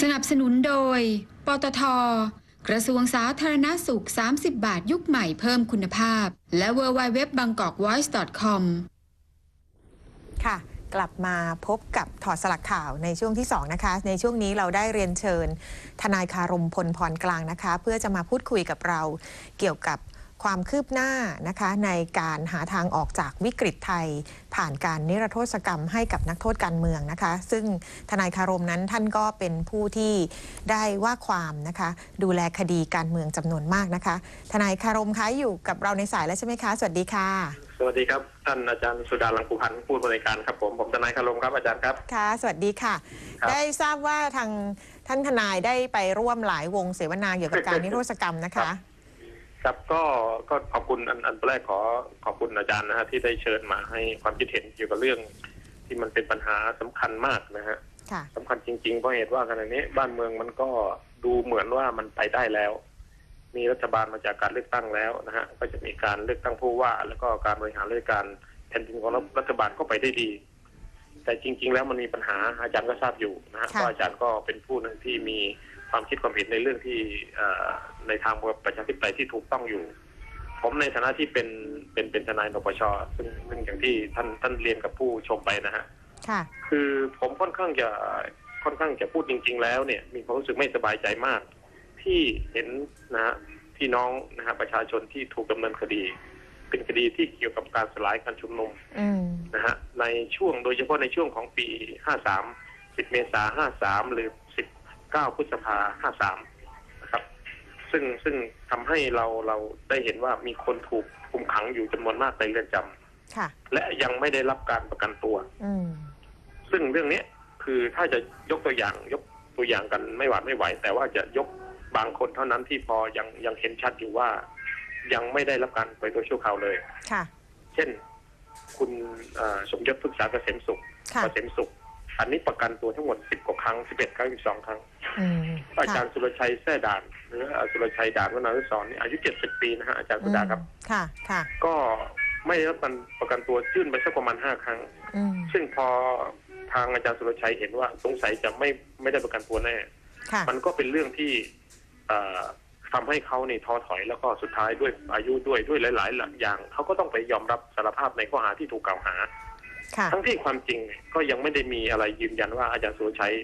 สนับสนุนโดย ปตท กระทรวงสาธารณสุข 30 บาทยุคใหม่เพิ่มคุณภาพ และ w w w b a n g k o k v o i c e c o m ค่ะ กลับมาพบกับถอดสลักข่าวในช่วงที่ 2 นะคะ ในช่วงนี้เราได้เรียนเชิญ ทนายคารมพลพรกลางนะคะ เพื่อจะมาพูดคุยกับเราเกี่ยวกับ ความคืบหน้านะคะในการหาทางออกจากวิกฤตไทย ผ่านการนิรโทษกรรมให้กับนักโทษการเมืองนะคะ ซึ่งทนายคารมนั้นท่านก็เป็นผู้ที่ได้ว่าความนะคะดูแลคดีการเมืองจำนวนมากนะคะ ทนายคารมคะอยู่กับเราในสายแล้วใช่ไหมคะ สวัสดีค่ะ สวัสดีครับ ท่านอาจารย์สุดาลังคุพันธ์ผู้บริการครับผมผมทนายคารมครับอาจารย์ครับค่ะ สวัสดีค่ะครับได้ทราบว่าทางท่านทนายได้ไปร่วมหลายวงเสวนาเกี่ยวกับการนิรโทษกรรมนะคะ ครับก็ก็ขอบคุณอันอันแรกขอขอบคุณอาจารย์นะฮะที่ได้เชิญมาให้ความคิดเห็นเกี่ยวกับเรื่อง ที่มันเป็นปัญหาสำคัญมากนะฮะค่ะ สำคัญจริงๆเพราะเหตุว่าขณะนี้บ้านเมืองมันก็ดูเหมือนว่ามันไปได้แล้ว มีรัฐบาลมาจากการเลือกตั้งแล้วนะฮะก็จะมีการเลือกตั้งผู้ว่า แล้วก็การบริหารราชการแผ่นดินของรัฐบาลก็ไปได้ดี แต่จริง ๆ แล้วมันมีปัญหาอาจารย์ก็ทราบอยู่นะฮะค่ะ ว่าอาจารย์ก็เป็นผู้หนึ่งที่มี ความคิดความเห็นในเรื่องที่เอ่อในทางประชาธิปไตยที่ถูกต้องอยู่ ผมในฐานะที่เป็นเป็นเป็นทนายนปชซึ่งซึ่งอย่างที่ท่านท่านเรียนกับผู้ชมไปนะฮะค่ะคือผมค่อนข้างจะค่อนข้างจะพูดจริง ๆ แล้วเนี่ย มีความรู้สึกไม่สบายใจมาก ที่เห็นนะฮะพี่น้องนะฮะประชาชนที่ถูกดำเนินคดี เป็นคดีที่เกี่ยวกับการสลายการชุมนุมอืมนะฮะในช่วงโดยเฉพาะในช่วงของปี 53 10 เมษา53 หรือ 19พฤษภา53 นะครับ ซึ่งซึ่งทำให้เราเราได้เห็นว่ามีคนถูกคุมขังอยู่จำนวนมากในเรือนจำค่ะและยังไม่ได้รับการประกันตัวอืมซึ่งเรื่องเนี้ยคือถ้าจะยกตัวอย่างยกตัวอย่างกันไม่หวาดไม่ไหว แต่ว่าจะยกบางคนเท่านั้นที่พอยังยังเห็นชัดอยู่ว่า ยังไม่ได้รับการปล่อยตัวชั่วคราวเลยค่ะเช่น คุณเอ่อสมยศพฤกษาเกษมสุขค่ะเกษมสุข อันนี้ประกันตัวทั้งหมดสิบกว่าครั้งสิบเอ็ดครั้งสิบสองครั้ง อืมอาจารย์สุรชัยแท่ด่านหรือสุรชัยด่านวนานุสรณ์นี่อายุเจ็ดสิบปีนะฮะอาจารย์สุดาครับ ค่ะ ค่ะ ก็ไม่ได้รับการประกันตัวยื่นไปสักประมาณห้าครั้ง อืม ซึ่งพอทางอาจารย์สุรชัยเห็นว่าสงสัยจะไม่ไม่ได้ประกันตัวแน่ ค่ะ มันก็เป็นเรื่องที่เอ่อทำให้เขานี่ท้อถอยแล้วก็สุดท้ายด้วยอายุด้วยด้วยหลายๆอย่างเขาก็ต้องไปยอมรับสารภาพในข้อหาที่ถูกกล่าวหาค่ะ ทั้งที่ความจริงก็ยังไม่ได้มีอะไรยืนยันว่าอาจารย์สุรชัย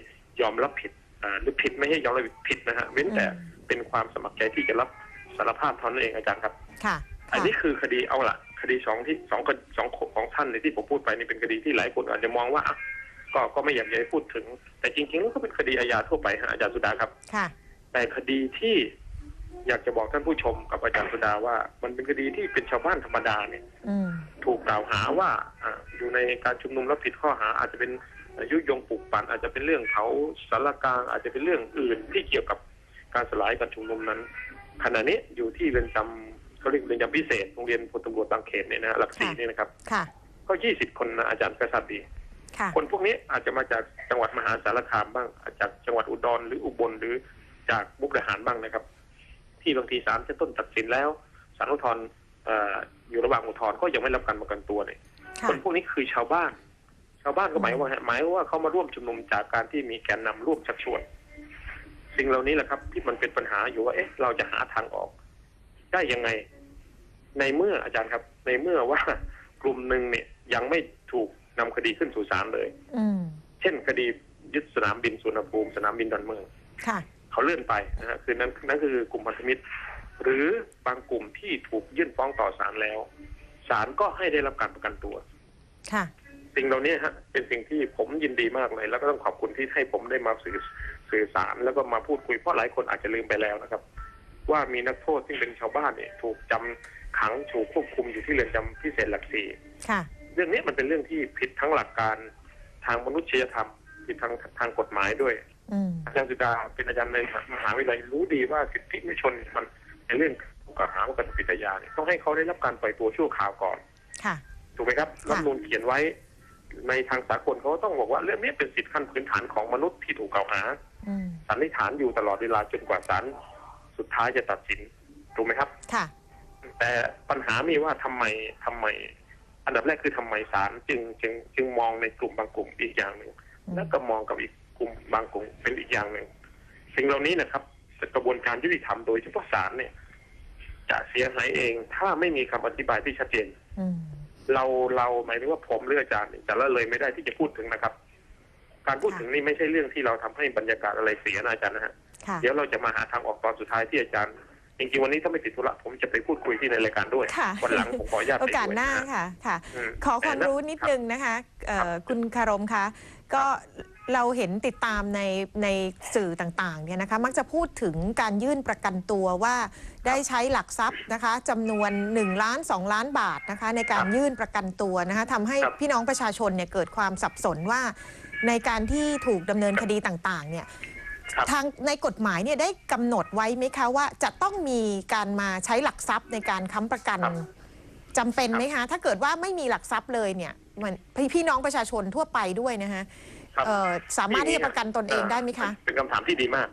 ยอมรับผิดอ่าหรือผิดไม่ใช่ยอมรับผิดนะฮะเว้นแต่อืมเป็นความสมัครใจที่จะรับสารภาพเท่านั้นเองอาจารย์ครับค่ะ อันนี้คือคดีเอาละคดีสองที่สองคสองของท่านในที่ผมพูดไปนี่เป็นคดีที่หลายคนอาจจะมองว่าอะก็ก็ไม่อยากจะให้พูดถึง แต่จริงๆแล้วก็เป็นคดีอาญาทั่วไปฮะอาจารย์สุดาครับค่ะแต่คดีที่อยากจะบอกท่านผู้ชมกับอาจารย์สุดาว่า มันเป็นคดีที่เป็นชาวบ้านธรรมดาเนี่ยอืมถูกกล่าวหาว่า อ่าอยู่ในการชุมนุมแล้วผิดข้อหา อาจจะเป็นยุยงปลุกปั่นอาจจะเป็นเรื่องเผาสารกลางอาจจะเป็นเรื่องอื่นที่เกี่ยวกับการสลายการชุมนุมนั้น ขณะนี้อยู่ที่เรือนจำเขาเรียกเรือนจำพิเศษโรงเรียนพลตำรวจบางเขนเนี่ยนะฮะหลักสี่ค่ะนี่นะครับค่ะก็ยี่สิบคนนะอาจารย์ก็ทราบดีค่ะคนพวกนี้อาจจะมาจากจังหวัดมหาสารคามบ้างอาจจากจังหวัดอุดรหรืออุบลหรือจากมุกดาหารบ้างนะครับ ที่บางทีศาลชั้นต้นตัดสินแล้วศาลอุทธรณ์เอ่ออยู่ระหว่างอุทธรณ์ก็ยังไม่รับการประกันตัวเลย ค่ะคนพวกนี้คือชาวบ้าน ชาวบ้านก็หมายว่าหมายว่าเขามาร่วมชุมนุมจากการที่มีแกนนำร่วมชักชวน สิ่งเหล่านี้แหละครับ ที่มันเป็นปัญหาอยู่ว่าเอ๊ะ เราจะหาทางออก ได้ยังไง ในเมื่ออาจารย์ครับ ในเมื่อว่ากลุ่มหนึ่งเนี่ย ยังไม่ถูกนำคดีขึ้นสู่ศาลเลย อืมเช่นคดียึดสนามบินสุวรรณภูมิสนามบินดอนเมืองค่ะเขาเลื่อนไปนะฮะคือนั้นนั่นคือกลุ่มพันธมิตร หรือบางกลุ่มที่ถูกยื่นฟ้องต่อศาลแล้ว ศาลก็ให้ได้รับการประกันตัว ค่ะ สิ่งเหล่านี้ฮะเป็นสิ่งที่ผมยินดีมากเลย แล้วก็ต้องขอบคุณที่ให้ผมได้มาสื่อสื่อสารแล้วก็มาพูดคุยเพราะหลายคนอาจจะลืมไปแล้วนะครับ ว่ามีนักโทษที่เป็นชาวบ้านเนี่ยถูกจำขังถูกควบคุมอยู่ที่เรือนจำพิเศษหลักสี่ค่ะเรื่องนี้มันเป็นเรื่องที่ผิดทั้งหลักการทางมนุษยธรรมผิดทางทางกฎหมายด้วยอืมอาจารย์สุดาเป็นอาจารย์ในมหาวิทยาลัยรู้ดีว่าสิทธิมนุษยชนมันในเรื่อง กล่าวหาว่าการผิดอาญาเนี่ยต้องให้เขาได้รับการปล่อยตัวชั่วคราวก่อนค่ะ ถูกไหมครับค่ะรัฐธรรมนูลเขียนไว้ ในทางสากลเขาก็ต้องบอกว่าเรื่องนี้เป็นสิทธิขั้นพื้นฐานของมนุษย์ที่ถูกกล่าวหาอืมสันนิษฐานอยู่ตลอดเวลาจนกว่าศาลสุดท้ายจะตัดสินถูกไหมครับ ค่ะ แต่ปัญหามีว่าทำไมทำไม อันดับแรกคือทำไมศาลจึงจึงจึงมองในกลุ่มบางกลุ่มอีกอย่างหนึ่งอืม แล้วก็มองกับอีกกลุ่มบางกลุ่มเป็นอีกอย่างหนึ่งสิ่งเหล่านี้นะครับกระบวนการยุติธรรมโดยเฉพาะศาลเนี่ย จะเสียหายเอง ถ้าไม่มีคำอธิบายที่ชัดเจนอืมเราเราหมายถึงว่าผมหรืออาจารย์เนี่ยจะละเลยไม่ได้ที่จะพูดถึงนะครับ การพูดถึงนี่ไม่ใช่เรื่องที่เราทำให้บรรยากาศอะไรเสียนะอาจารย์นะฮะค่ะเดี๋ยวเราจะมาหาทางออกตอนสุดท้ายที่อาจารย์จริงๆวันนี้ถ้าไม่ติดธุระผมจะไปพูดคุยที่ในรายการด้วยค่ะวันหลังผมขออนุญาตไปโอด้วยกาสหน้าะฮะค่ะ ค่ะอืมขอความแต่นะรู้นิดครับนึงนะคะเอ่อครับคุณคารมคะก็ เราเห็นติดตามในในสื่อต่างๆเนี่ยนะคะมักจะพูดถึงการยื่นประกันตัวว่าได้ใช้หลักทรัพย์นะคะจำนวน1ล้าน2 ล้านบาทนะคะในการยื่นประกันตัวนะคะทำให้ครับพี่น้องประชาชนเนี่ยเกิดความสับสนว่าในการที่ถูกดำเนินคดีต่างๆเนี่ยครับทางในกฎหมายเนี่ยได้กำหนดไว้ไหมคะว่าจะต้องมีการมาใช้หลักทรัพย์ในการค้ำประกันครับจำเป็นไหมคะถ้าเกิดว่าไม่มีหลักทรัพย์เลยเนี่ยมันพี่พี่น้องประชาชนทั่วไปด้วยนะคะ ครับ เอ่อสามารถที่จะประกันตนเองได้ไหมคะ เป็นคำถามที่ดีมาก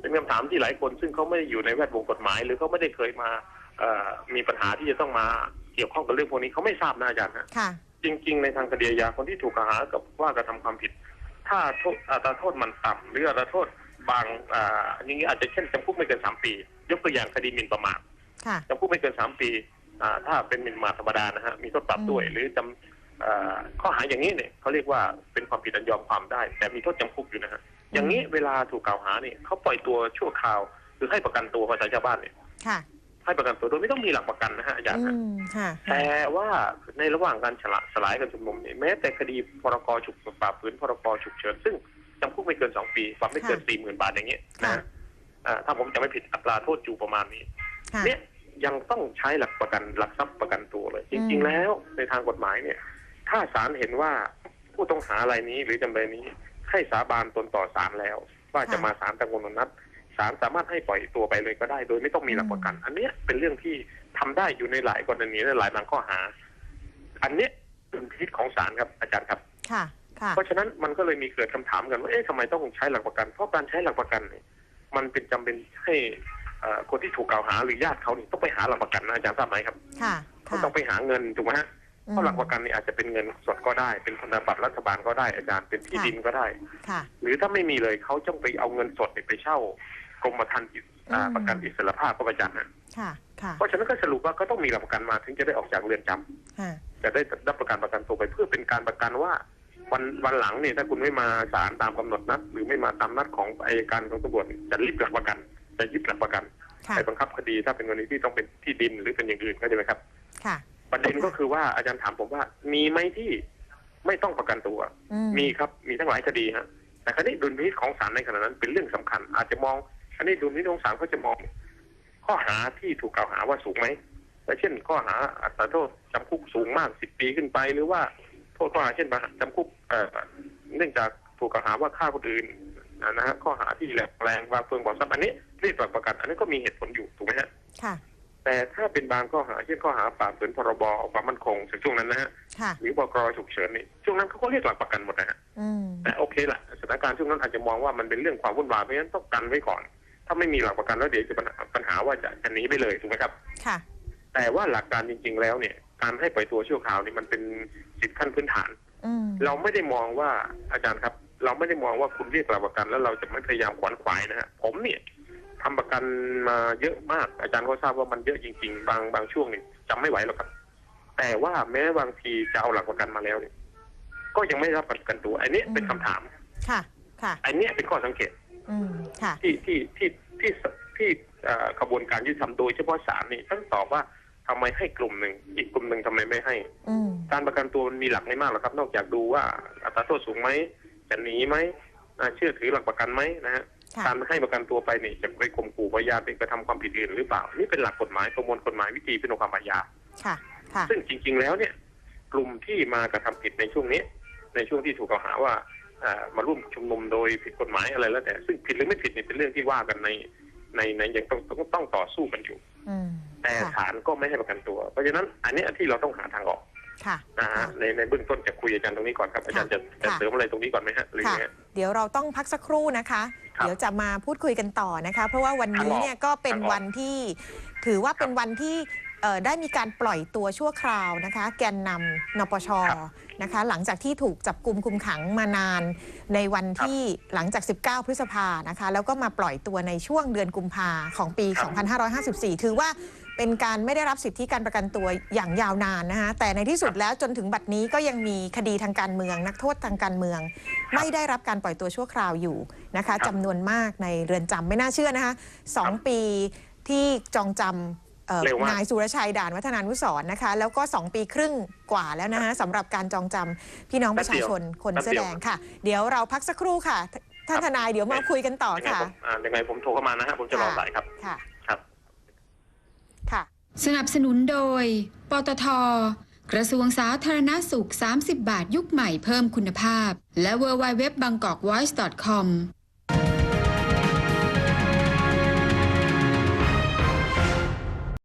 เป็นคำถามที่หลายคน ซึ่งเขาไม่ได้อยู่ในแวดวงกฎหมาย หรือเขาไม่ได้เคยมาเอ่อมีปัญหาที่จะต้องมาเกี่ยวข้องกับเรื่องพวกนี้เขาไม่ทราบนะอาจารย์ฮะค่ะ จริง ๆ ในทางคดีอาญาคนที่ถูกกล่าวหากับว่ากระทำความผิด ถ้าโทษอัตราโทษมันต่ำหรืออัตราโทษบางอ่าอย่างนี้อาจจะเช่นจำคุกไม่เกินสามปี ยกตัวอย่างคดีหมิ่นประมาท ค่ะ จำคุกไม่เกินสามปีอ่าถ้าเป็นหมิ่นประมาทธรรมดานะฮะ มีโทษปรับด้วยอืมหรือจำอ่า ข้อหาอย่างนี้เนี่ยเขาเรียกว่าเป็นความผิดอันยอมความได้ แต่มีโทษจำคุกอยู่นะฮะอย่างนี้เวลาถูกกล่าวหาเนี่ยเขาปล่อยตัวชั่วคราวหรือให้ประกันตัวภาษาชาวบ้านเนี่ยค่ะให้ประกันตัวโดยไม่ต้องมีหลักประกันนะฮะอาจารย์อืฮะมค่ะแต่ว่าในระหว่างการฉละสลายการชุมนุมเนี่ยแม้แต่คดีพรกฉุกเฉินฝ่าฝืนพรกฉุกเฉินซึ่งจำคุกไม่เกินสองปีปรับไม่เกินค่ะสี่หมื่นบาทอย่างเงี้ยนะค่ะฮะอ่าถ้าผมจะไม่ผิดอัตราโทษอยู่ประมาณนี้ค่ะเนี่ยยังต้องใช้หลักประกันหลักทรัพย์ประกันตัวเลยจอืริงมๆแล้วในทางกฎหมายเนี่ย ถ้าศาลเห็นว่าผู้ต้องหารายนี้หรือจำเลยนี้ ให้สาบานตนต่อศาลแล้ว ว่าจะมาศาลตะกนนัดศาลสามารถให้ปล่อยตัวไปเลยก็ได้ โดยไม่ต้องมีหลักประกัน อันเนี้ยเป็นเรื่องที่ทำได้อยู่ในหลายกรณีและหลายบางข้อหา อันเนี้ยเป็นพิษของศาลครับอาจารย์ครับค่ะค่ะเพราะฉะนั้นมันก็เลยมีเกิดคำถามกันว่าเอ๊ะทำไมต้องใช้หลักประกัน เพราะการใช้หลักประกันเนี่ยมันเป็นจำเป็นให้เอ่อคนที่ถูกกล่าวหาหรือญาติเขาเนี่ยต้องไปหาหลักประกันนะอาจารย์ทราบไหมครับค่ะเขาค่ะต้องไปหาเงินถูกไหมฮะอื เพราะหลักประกันเนี่ยอาจจะเป็นเงินสดก็ได้ เป็นธนบัตรรัฐบาลก็ได้อาจารย์เป็นที่ดินก็ได้ ค่ะ หรือถ้าไม่มีเลยเขาต้องไปเอาเงินสดเนี่ยไปเช่ากรมธรรม์อิสอ่าอืม ประกันอิสรภาพก็อาจารย์นะค่ะ ค่ะเพราะฉะนั้นก็สรุปว่าก็ต้องมีหลักประกันมาถึงจะได้ออกจากเรือนจำค่ะจะได้รับประกันประกันตัวไปเพื่อเป็นการประกันว่า วันวันหลังเนี่ยถ้าคุณไม่มาศาลตามกำหนดนัด หรือไม่มาตามนัดของอายการของตำรวจจะรีบหลักประกัน จะยึดหลักประกันค่ะ ไปบังคับคดีถ้าเป็นกรณีที่ต้องเป็นที่ดินหรือเป็นอย่างอื่นก็ใช่ไหมครับ ค่ะ ประเด็นก็คือว่าอาจารย์ถามผมว่า มีไหมที่ไม่ต้องประกันตัว อืมมีครับมีทั้งหลายคดีฮะแต่คดีดุลพินิจของศาลในขณะนั้นเป็นเรื่องสำคัญ อาจจะมองอันนี้ดุลพินิจของศาลก็จะมอง ข้อหาที่ถูกกล่าวหาว่าสูงไหมแต่เช่น ข้อหาอัตราโทษจำคุกสูงมากสิบปีขึ้นไป หรือว่าโทษข้อหาเช่นประหารจำคุกเอ่อเนื่องจากถูกกล่าวหาว่าฆ่าคนอื่นนะฮะข้อหาที่แหลกแรงวางเพลิงบอกทรัพย์อันนี้เรียกหลักประกัน อันนี้ก็มีเหตุผลอยู่ถูกไหมฮะ ค่ะ แต่ถ้าเป็นบางข้อหาเช่นข้อหาฝ่าฝืนพรบความมั่นคงในช่วงนั้นนะฮะค่ะหรือพกฉุกเฉินนี่ช่วงนั้นเขาก็เรียกหลักประกันหมดนะฮะอืมแต่โอเคละสถานการณ์ช่วงนั้นอาจจะมองว่ามันเป็นเรื่องความวุ่นวายเพราะฉะนั้นต้องกันไว้ก่อน ถ้าไม่มีหลักประกันแล้วเดี๋ยวจะปัญหาปัญหาว่าจะจะหนีไปเลยถูกไหมครับ ค่ะ แต่ว่าหลักการจริง ๆ แล้วเนี่ยการให้ปล่อยตัวชั่วคราวนี่มันเป็นสิทธิขั้นพื้นฐาน อืมเราไม่ได้มองว่าอาจารย์ครับ เราไม่ได้มองว่าคุณเรียกหลักประกันแล้วเราจะไม่พยายามขวนขวายนะฮะผมเนี่ย ทำประกันมาเยอะมาก อาจารย์ก็ทราบว่ามันเยอะจริง ๆ บางบางช่วงนี่จำไม่ไหวหรอกครับ แต่ว่าแม้บางทีจะเอาหลักประกันมาแล้วเนี่ยก็ยังไม่ได้รับประกันตัว อันนี้เป็นคำถาม ค่ะ ค่ะ อันเนี้ยเป็นข้อสังเกต อืมค่ะที่ที่ที่ที่ที่เอ่อกระบวนการยุติธรรมโดยเฉพาะศาลนี่ท่านตอบว่าทำไมให้กลุ่มหนึ่ง อีกกลุ่มหนึ่งทำไมไม่ให้อืมการประกันตัวมันมีหลักไม่มากหรอกครับ นอกจากดูว่าอัตราโทษสูงไหมจะหนีไหมอ่าเชื่อถือหลักประกันไหมนะฮะค่ะ การให้ประกันตัวไปนี่จะไปข่มขู่พยานไปกระทำความผิดอื่นหรือเปล่า นี่เป็นหลักกฎหมายประมวลกฎหมายวิธีพิจารณาความอาญาค่ะค่ะซึ่งจริง ๆ แล้วเนี่ย กลุ่มที่มากระทำผิดในช่วงนี้ ในช่วงที่ถูกกล่าวหาว่าอ่ามาร่วมชุมนุมโดยผิดกฎหมายอะไรแล้วแต่ ซึ่งผิดหรือไม่ผิดนี่เป็นเรื่องที่ว่ากันในในในยังต้องต้องต้องต่อสู้กันอยู่อืมแต่ค่ะศาลก็ไม่ให้ประกันตัว เพราะฉะนั้นอันนี้ที่เราต้องหาทางออก ค่ะ นะฮะในในเบื้องต้นจะคุยอาจารย์ตรงนี้ก่อนครับอาจารย์จะจะค่ะเสริมอะไรตรงนี้ก่อนไหมฮะหรือค่ะยังไงเดี๋ยวเราต้องพักสักครู่นะคะ ครับเดี๋ยวจะมาพูดคุยกันต่อนะคะ เพราะว่าวันนี้เนี่ยก็เป็นทางออกวันที่ถือว่าเป็นวันที่เอ่อได้มีการปล่อยตัวชั่วคราวนะคะ แกนนำนปชครับนะคะ หลังจากที่ถูกจับกลุ่มคุมขังมานานในวันที่หลังจาก 19 พฤษภานะคะ แล้วก็มาปล่อยตัวในช่วงเดือนกุมภาของปี2554 ถือว่า เป็นการไม่ได้รับสิทธิการประกันตัวอย่างยาวนานนะคะแต่ในที่สุดแล้วจนถึงบัดนี้ก็ยังมีคดีทางการเมือง นักโทษทางการเมือง ไม่ได้รับการปล่อยตัวชั่วคราวอยู่นะคะจำนวนมากในเรือนจำไม่น่าเชื่อนะคะสองปีที่จองจำเอ่อเร็วมากนายสุรชัยด่านวัฒนานุสรณ์นะคะ แล้วก็ 2 ปีครึ่งกว่าแล้วนะคะสำหรับการจองจำพี่น้องประชาชนคนเสื้อแดงค่ะ เดี๋ยวเราพักสักครู่ค่ะ ท่านทนายเดี๋ยวมาคุยกันต่อยังไงค่ะผมอ่ายังไงผมโทรเข้ามานะฮะผมจะรอสายครับค่ะครับค่ะ สนับสนุนโดย ปตท กระทรวงสาธารณสุข 30 บาทยุคใหม่เพิ่มคุณภาพ และ w w w b a n g k o k v o i c e c o m